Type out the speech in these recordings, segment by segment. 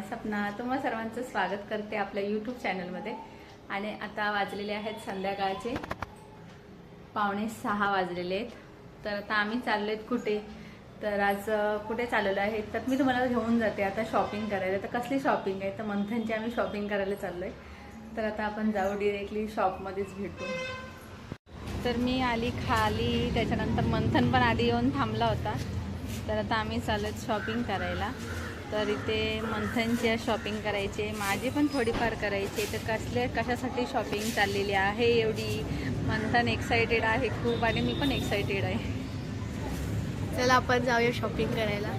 तुम्हा सर्वांचं स्वागत करते आपल्या यूट्यूब चॅनलमध्ये आणि आता वाजलेले आहेत संध्याकाळचे. पावणे सहा वाजलेले आहेत. तर आता आम्ही चाललो आहेत कुठे? तर आज कुठे चाललेलो आहे? तर मी तुम्हाला घेऊन जाते आता शॉपिंग करायला. तर कसली शॉपिंग आहे? तर मंथनची आम्ही शॉपिंग करायला चाललो आहे तर आता आपण जाऊ डिरेक्टली शॉपमध्येच भेटू तर मी आली खाली. त्याच्यानंतर मंथन पण आधी येऊन थांबला होता. तर आता आम्ही चालत शॉपिंग करायला. तर इथे मंथनची शॉपिंग करायची माझी पण थोडीफार करायची. तर कसले कशासाठी शॉपिंग चाललेली आहे एवढी? मंथन एक्सायटेड आहे खूप आणि मी पण एक्सायटेड आहे. चला आपण जाऊया शॉपिंग करायला.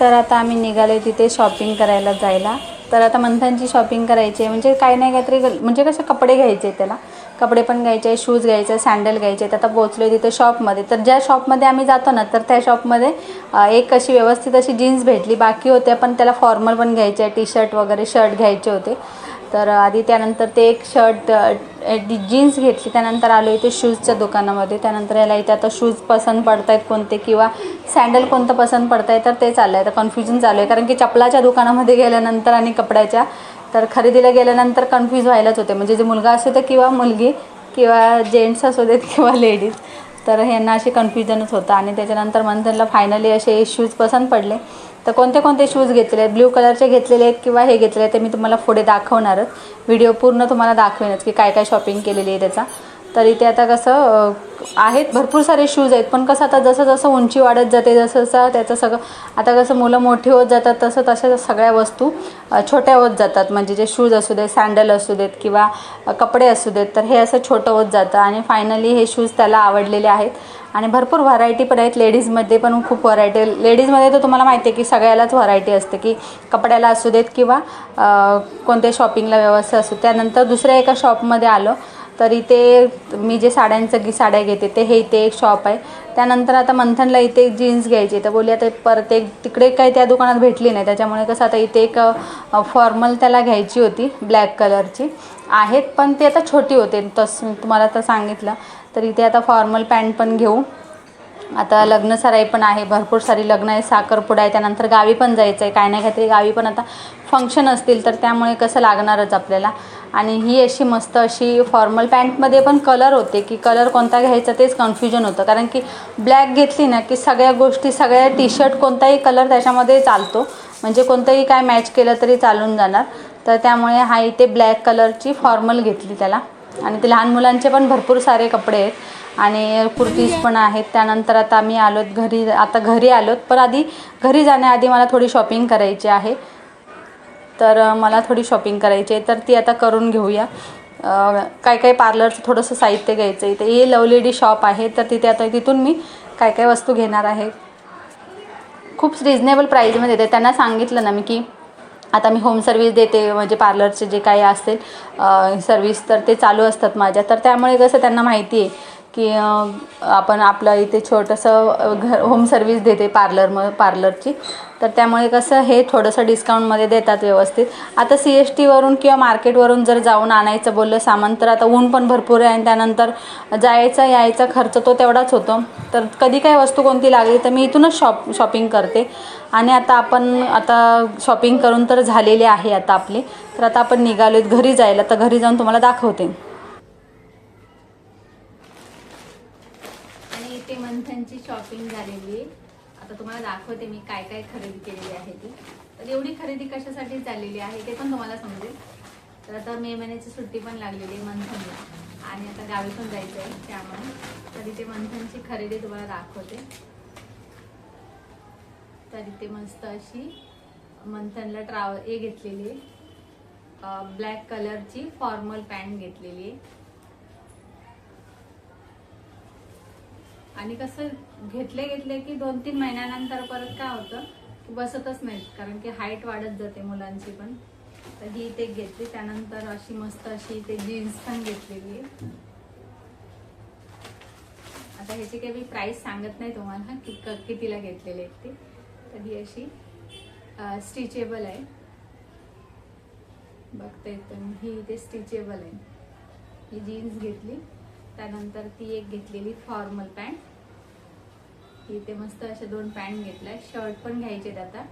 तर आता आम्ही निघालो तिथे शॉपिंग करायला जायला. तर आता मंथनची शॉपिंग करायची आहे. म्हणजे काही नाही काहीतरी म्हणजे कसं कपडे घ्यायचे त्याला. कपडे पण घ्यायचे शूज घ्यायचे सँडल घ्यायचे. आहेत. आता पोहोचलो तिथे शॉपमध्ये तर ज्या शॉपमध्ये आम्ही जातो ना तर त्या शॉपमध्ये एक अशी व्यवस्थित अशी जीन्स भेटली. बाकी होत्या पण त्याला फॉर्मल पण घ्यायचे आहे. टी शर्ट वगैरे शर्ट घ्यायचे होते. तर आधी त्यानंतर ते एक शर्ट जीन्स घेतली. त्यानंतर आलो इथे शूजच्या दुकानामध्ये. त्यानंतर याला इथे आता शूज पसंत पडत आहेत कोणते किंवा सँडल कोणतं पसंत पडत आहे तर ते चाललं आहे तर कन्फ्युजन चालू आहे. कारण की चपलाच्या दुकानामध्ये गेल्यानंतर आणि कपड्याच्या तर खरेदीला गेल्यानंतर कन्फ्यूज व्हायलाच होते. म्हणजे जे मुलगा असू दे किंवा मुलगी किंवा जेंट्स असू देत किंवा लेडीज तर ह्यांना असे कन्फ्युजनच होतं. आणि त्याच्यानंतर मंथनला फायनली असे शूज पसंत पडले. तर कोणते कोणते शूज घेतले आहेत? ब्ल्यू कलरचे घेतलेले आहेत किंवा हे घेतलेले आहेत ते मी तुम्हाला पुढे दाखवणारच. व्हिडिओ पूर्ण तुम्हाला दाखवेनच की काय काय शॉपिंग केलेली आहे त्याचा. तर इथे आता कसं आहेत भरपूर सारे शूज आहेत पण कसं आता जसं जसं उंची वाढत जाते जसं जसं त्याचं सगळं आता कसं मुलं मोठी होत जातात तसं तशा सगळ्या वस्तू छोट्या होत जातात. म्हणजे जे शूज असू देत सँडल असू देत किंवा कपडे असू देत तर हे असं छोटं होत जातं. आणि फायनली हे शूज त्याला आवडलेले आहेत. आणि भरपूर व्हरायटी पण आहेत लेडीजमध्ये पण खूप व्हरायटी लेडीजमध्ये तर तुम्हाला माहिती आहे की सगळ्यालाच व्हरायटी असते की कपड्याला असू देत किंवा कोणत्या शॉपिंगला व्यवस्था असू त्यानंतर दुसऱ्या एका शॉपमध्ये आलो तर इथे मी जे साड्यांचं की साड्या घेते ते हे इथे एक शॉप आहे. त्यानंतर आता मंथनला इथे एक जीन्स घ्यायची. तर बोलली आता परत एक तिकडे काही त्या दुकानात भेटली नाही. त्याच्यामुळे कसं आता इथे एक फॉर्मल त्याला घ्यायची होती ब्लॅक कलरची आहेत पण ती आता छोटी होते. तसं तुम्हाला आता सांगितलं. तर इथे आता फॉर्मल पॅन्ट पण घेऊ. आता लग्न सराई पण आहे भरपूर सारी लग्न आहे साखरपुडा आहे त्यानंतर गावी पण जायचं आहे काय नाही काहीतरी गावी पण आता फंक्शन असतील तर त्यामुळे कसं लागणारच आपल्याला. आणि ही अशी मस्त अशी फॉर्मल पॅन्टमध्ये पण कलर होते की कलर कोणता घ्यायचा तेच कन्फ्युजन होतं. कारण की ब्लॅक घेतली ना की सगळ्या गोष्टी सगळ्या टी शर्ट कोणताही कलर त्याच्यामध्ये चालतो. म्हणजे कोणतंही काय मॅच केलं तरी चालून जाणार. तर त्यामुळे हा इथे ब्लॅक कलरची फॉर्मल घेतली त्याला. आणि ते लहान मुलांचे पण भरपूर सारे कपडे आहेत. आणि कुर्तीज पण आहेत. त्यानंतर आता आम्ही आलोत घरी आता घरी आलोत. पण आधी घरी जाण्याआधी मला थोडी शॉपिंग करायची आहे. तर मला थोडी शॉपिंग करायची आहे. तर ती आता करून घेऊया. काय काय पार्लरचं थोडंसं साहित्य घ्यायचं आहे ते हे लव शॉप आहे. तर तिथे आता तिथून मी काय काय वस्तू घेणार आहे. खूप रिजनेबल प्राईजमध्ये देते. त्यांना सांगितलं ना मी की आता मी होम सर्विस देते. म्हणजे पार्लरचे जे काही असेल सर्विस तर ते चालू असतात माझ्या. तर त्यामुळे कसं त्यांना माहिती आहे की आपण आपलं इथे छोटंसं घर होम सर्विस देते पार्लर म पार्लरची तर त्यामुळे कसं हे थोडंसं डिस्काउंटमध्ये देतात व्यवस्थित. आता सी एस टीवरून किंवा मार्केटवरून जर जाऊन आणायचं बोललं सामान तर आता ऊन पण भरपूर आहे आणि त्यानंतर जायचा यायचा खर्च तो तेवढाच होतो. तर कधी काय वस्तू कोणती लागली तर मी इथूनच शॉप शॉपिंग करते. आणि आता आपण आता शॉपिंग करून तर झालेले आहे आता आपली. तर आता आपण निघालो घरी जायला. तर घरी जाऊन तुम्हाला दाखवते. मंथनची शॉपिंग झालेली आहे. आता तुम्हाला दाखवते मी काय काय खरेदी केलेली आहे ती. तर एवढी खरेदी कशासाठी चाललेली आहे ते पण तुम्हाला समजेल. तर आता मे महिन्याची सुट्टी पण लागलेली आहे मंथनला. आणि आता गावी पण जायचं आहे त्यामुळे. तर इथे मंथनची खरेदी तुम्हाला दाखवते. तर इथे मस्त अशी मंथनला ट्राव हे घेतलेली आहे. ब्लॅक कलरची फॉर्मल पॅन्ट घेतलेली आहे. आणि कसं घेतले घेतले की दोन तीन महिन्यानंतर परत काय होतं की बसतच नाहीत कारण की हाईट वाढत जाते मुलांची पण. तर ही ते घेतली त्यानंतर अशी मस्त अशी ते जीन्स पण घेतलेली आहे. आता ह्याची काही मी प्राईस सांगत नाही तुम्हाला की क- कितीला घेतलेली आहेत ते. तर ही अशी स्टिचेबल आहे. बघता येतं ही ते स्टिचेबल आहे. ही जीन्स घेतली. त्यानंतर ती एक घेतलेली फॉर्मल पॅन्ट इथे मस्त अशा दोन पॅन्ट घेतल्या. शर्ट पण घ्यायचे आता.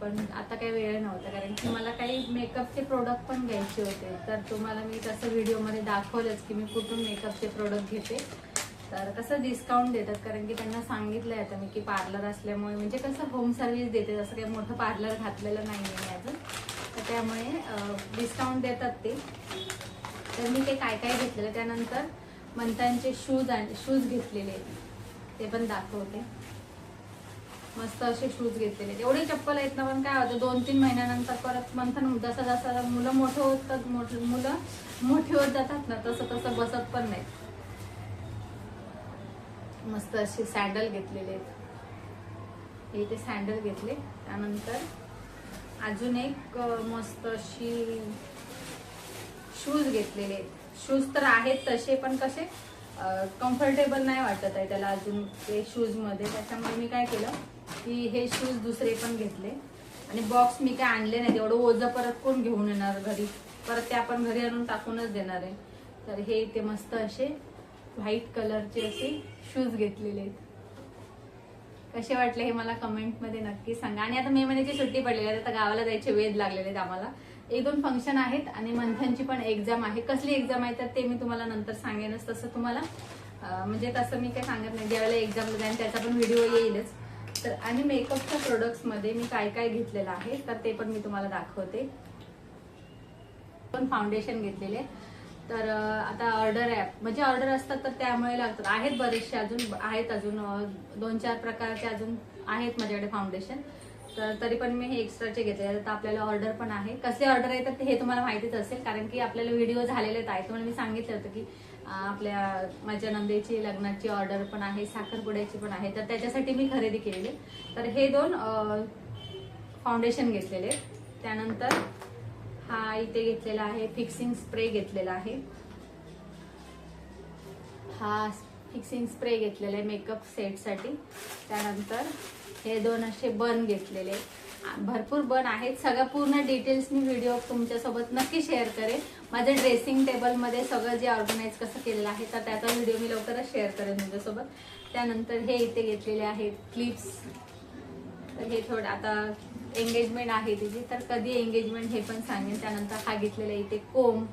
पण आता काही वेळ नव्हता कारण की मला काही मेकअपचे प्रोडक्ट पण घ्यायचे होते. तर तुम्हाला मी तसं व्हिडिओमध्ये दाखवलंच की मी कुठून मेकअपचे प्रोडक्ट घेते. तर कसं डिस्काउंट देतात कारण की त्यांना सांगितलं आहे आता मी की पार्लर असल्यामुळे. म्हणजे कसं होम सर्व्हिस देते जसं काही मोठं पार्लर घातलेलं नाही आहे मी अजून. तर त्यामुळे डिस्काउंट देतात ते. तर मी ते काय काय घेतलेलं त्यानंतर मंतांचे शूज आणि शूज घेतलेले. आहेत ते पण दाखवते. मस्त असे शूज घेतलेले. एवढे चप्पल आहेत ना पण काय होतं दोन तीन महिन्यानंतर परत मंथन जसं जसं मुलं मोठं होतात मोठ मुलं मोठी होत जातात ना तसं तसं बसत पण नाही मस्त असे सँडल घेतलेले आहेत. हे ते सँडल घेतले. त्यानंतर अजून एक मस्त अशी शूज घेतलेले आहेत. शूज तर आहेत तसे पण कसे कम्फर्टेबल नाही वाटत आहे त्याला अजून ते शूजमध्ये त्याच्यामुळे मी काय केलं की हे शूज दुसरे पण घेतले. आणि बॉक्स मी काय आणले नाही एवढं ओझं परत कोण घेऊन येणार घरी? परत ते आपण घरी आणून टाकूनच देणार आहे. तर हे इथे मस्त असे व्हाईट कलरचे असे शूज घेतलेले आहेत. कसे वाटले हे मला कमेंटमध्ये नक्की सांगा. आणि आता मे महिन्याची सुट्टी पडलेली आहे आता गावाला जायचे वेध लागलेले आहेत आम्हाला. एक दोन फंक्शन आहेत आणि मंथनची पण एक्झाम आहे. कसली एक्झाम आहे तर ते मी तुम्हाला नंतर सांगेनच तसं तुम्हाला. म्हणजे तसं मी काही सांगत नाही. ज्यावेळेला एक्झामला आणि त्याचा पण व्हिडिओ येईलच. तर आणि मेकअपच्या प्रोडक्ट्समध्ये मी काय काय घेतलेलं आहे तर ते पण मी तुम्हाला दाखवते. पण फाउंडेशन घेतलेले तर आता ऑर्डर आहे म्हणजे ऑर्डर असतात तर त्यामुळे लागतात. आहेत बरेचसे अजून आहेत अजून दोन चार प्रकारचे अजून आहेत माझ्याकडे फाउंडेशन तर तरी पण मी हे एक्स्ट्राचे घेतले. तर आपल्याला ऑर्डर पण आहे. कसले ऑर्डर आहे तर ते हे तुम्हाला माहितीच असेल कारण की आपल्याला व्हिडिओ झालेलेच आहेत. तुम्हाला मी सांगितलं होतं की आपल्या माझ्या नंदेची लग्नाची ऑर्डर पण आहे साखरपुड्याची पण आहे. तर त्याच्यासाठी मी खरेदी केलेली. तर हे दोन फाउंडेशन घेतलेले त्यानंतर हा इथे घेतलेला आहे फिक्सिंग स्प्रे घेतलेला आहे. हा फिक्सिंग स्प्रे घेतलेला आहे मेकअप सेटसाठी त्यानंतर हे दोन असे बन घेतलेले. भरपूर बन आहेत. सगळं पूर्ण डिटेल्स मी व्हिडिओ तुमच्यासोबत नक्की शेअर करेन. माझं ड्रेसिंग टेबलमध्ये सगळं जे ऑर्गनाईज कसं केलेलं आहे तर त्याचा व्हिडिओ मी लवकरच शेअर करेन तुमच्यासोबत. त्यानंतर हे इथे घेतलेले आहेत क्लिप्स तर हे थोडं आता एंगेजमेंट आहे तिची. तर कधी एंगेजमेंट हे पण सांगेन. त्यानंतर हा घेतलेला इथे कोम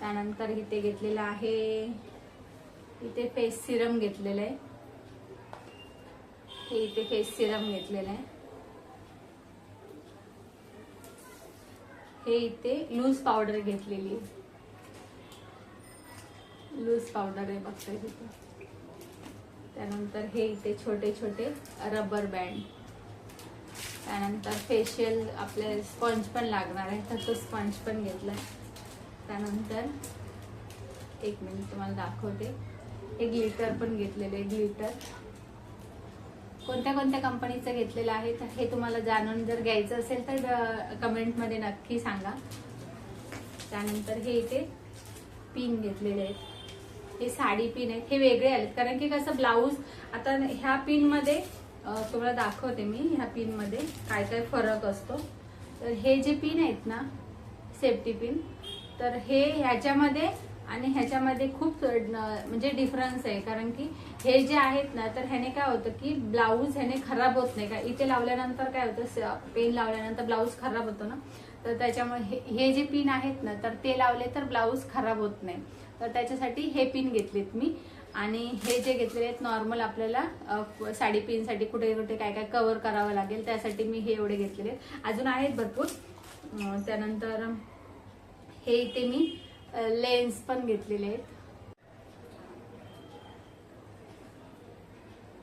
त्यानंतर इथे घेतलेला आहे इथे फेस सिरम घेतलेलं आहे. हे इथे फेस सिरम घेतलेलं आहे. हे इथे लूज पावडर घेतलेली आहे. लूज पावडर आहे बघता तिथे त्यानंतर हे इथे छोटे छोटे रबर बँड. त्यानंतर फेशियल आपले स्पंज पण लागणार आहे. तर तो स्पंज पण घेतला त्यानंतर एक मिनिट तुम्हाला दाखवते. हे ग्लिटर पण घेतलेले आहे ग्लिटर कोणत्या कोणत्या कंपनीचं घेतलेलं आहे हे तुम्हाला जाणून जर घ्यायचं असेल तर कमेंटमध्ये नक्की सांगा. त्यानंतर हे इथे पिन घेतलेले आहेत. हे साडी पिन आहेत. हे वेगळे आलेत. कारण की कसं ब्लाऊज आता ह्या पिनमध्ये तुम्हाला दाखवते मी ह्या पिनमध्ये काय काय फरक असतो. तर हे जे पिन आहेत ना सेफ्टी पिन तर हे ह्याच्यामध्ये आणि ह्याच्यामध्ये खूप म्हणजे डिफरन्स आहे. कारण की हे जे आहेत ना तर ह्याने काय होतं की ब्लाऊज ह्याने खराब होत नाही. का इथे लावल्यानंतर काय होतं पेन लावल्यानंतर ब्लाऊज खराब होतो ना? तर त्याच्यामुळे हे हे जे पिन आहेत ना तर ते लावले तर ब्लाऊज खराब होत नाही. तर त्याच्यासाठी हे पिन घेतलेत मी. आणि हे जे घेतलेले आहेत नॉर्मल आपल्याला साडी पिनसाठी कुठे कुठे काय काय कवर करावं लागेल त्यासाठी मी हे एवढे घेतलेले आहेत. अजून आहेत भरपूर. त्यानंतर हे इथे मी लेन्स पण घेतलेले आहेत.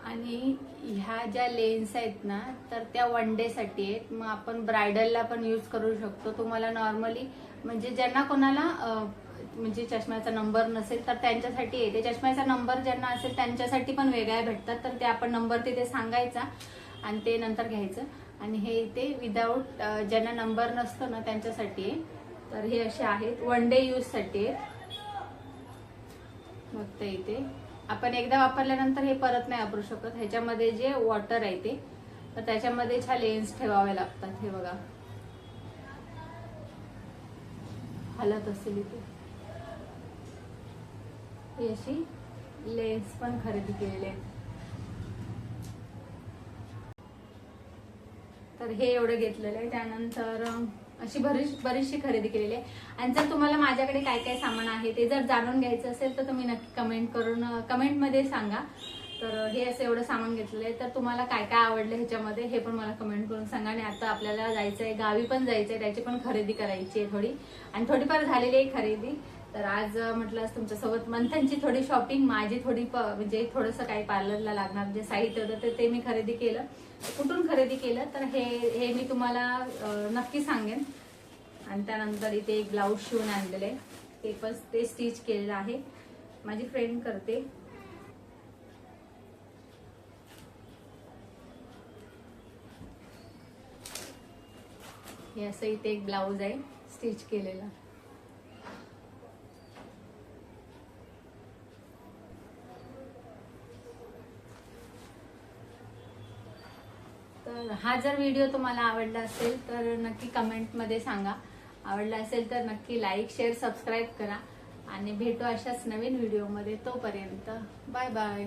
आणि ह्या ज्या लेन्स आहेत ना तर त्या वन डेसाठी आहेत. मग आपण ब्रायडलला पण यूज करू शकतो. तुम्हाला नॉर्मली म्हणजे ज्यांना कोणाला म्हणजे चष्म्याचा नंबर नसेल तर त्यांच्यासाठी येते चष्म्याचा नंबर ज्यांना असेल त्यांच्यासाठी पण वेगळ्या भेटतात. तर ते आपण नंबर तिथे सांगायचा आणि ते नंतर घ्यायचं. आणि हे इथे विदाऊट ज्यांना नंबर नसतो ना त्यांच्यासाठी आहे. तर हे असे आहेत. वन डे यूजसाठी आहेत. फक्त इथे. आपण एकदा वापरल्यानंतर हे परत नाही वापरू शकत. ह्याच्यामध्ये जे वॉटर आहे ते तर त्याच्यामध्ये छा लेन्स ठेवावे लागतात. हे बघा. हलत असेल इथे. ही अशी लेन्स पण खरेदी केलेले आहेत. तर हे एवढं घेतलेलं आहे त्यानंतर अशी बरीच बरीचशी खरेदी केलेली आहे. आणि जर तुम्हाला माझ्याकडे काय काय सामान आहे ते जर जाणून घ्यायचं असेल तर तुम्ही नक्की कमेंट करून कमेंटमध्ये सांगा. तर हे असं एवढं सामान घेतलं आहे. तर तुम्हाला काय काय आवडलं ह्याच्यामध्ये हे पण मला कमेंट करून सांगा. आणि आता आपल्याला जायचं आहे गावी पण जायचं आहे त्याची पण खरेदी करायची आहे थोडी. आणि थोडीफार झालेली आहे खरेदी. तर आज म्हटलं तुमच्यासोबत मंथनची थोडी शॉपिंग माझी थोडी प- म्हणजे थोडंसं काही पार्लरला लागणार म्हणजे साहित्य होतं तर ते मी खरेदी केलं. कुठून खरेदी केलं? तर हे हे मी तुम्हाला नक्की सांगेन. आणि त्यानंतर इथे एक ब्लाऊज शिवून आणलेलं आहे. ते पण ते स्टिच केलेलं आहे. माझी फ्रेंड करते. हे असं इथे एक ब्लाऊज आहे स्टिच केलेला. तर हा जर व्हिडिओ तुम्हाला आवडला असेल तर नक्की कमेंटमध्ये सांगा. आवडला असेल तर नक्की लाईक शेअर सबस्क्राईब करा. आणि भेटू अशाच नवीन व्हिडिओमध्ये तोपर्यंत. Bye bye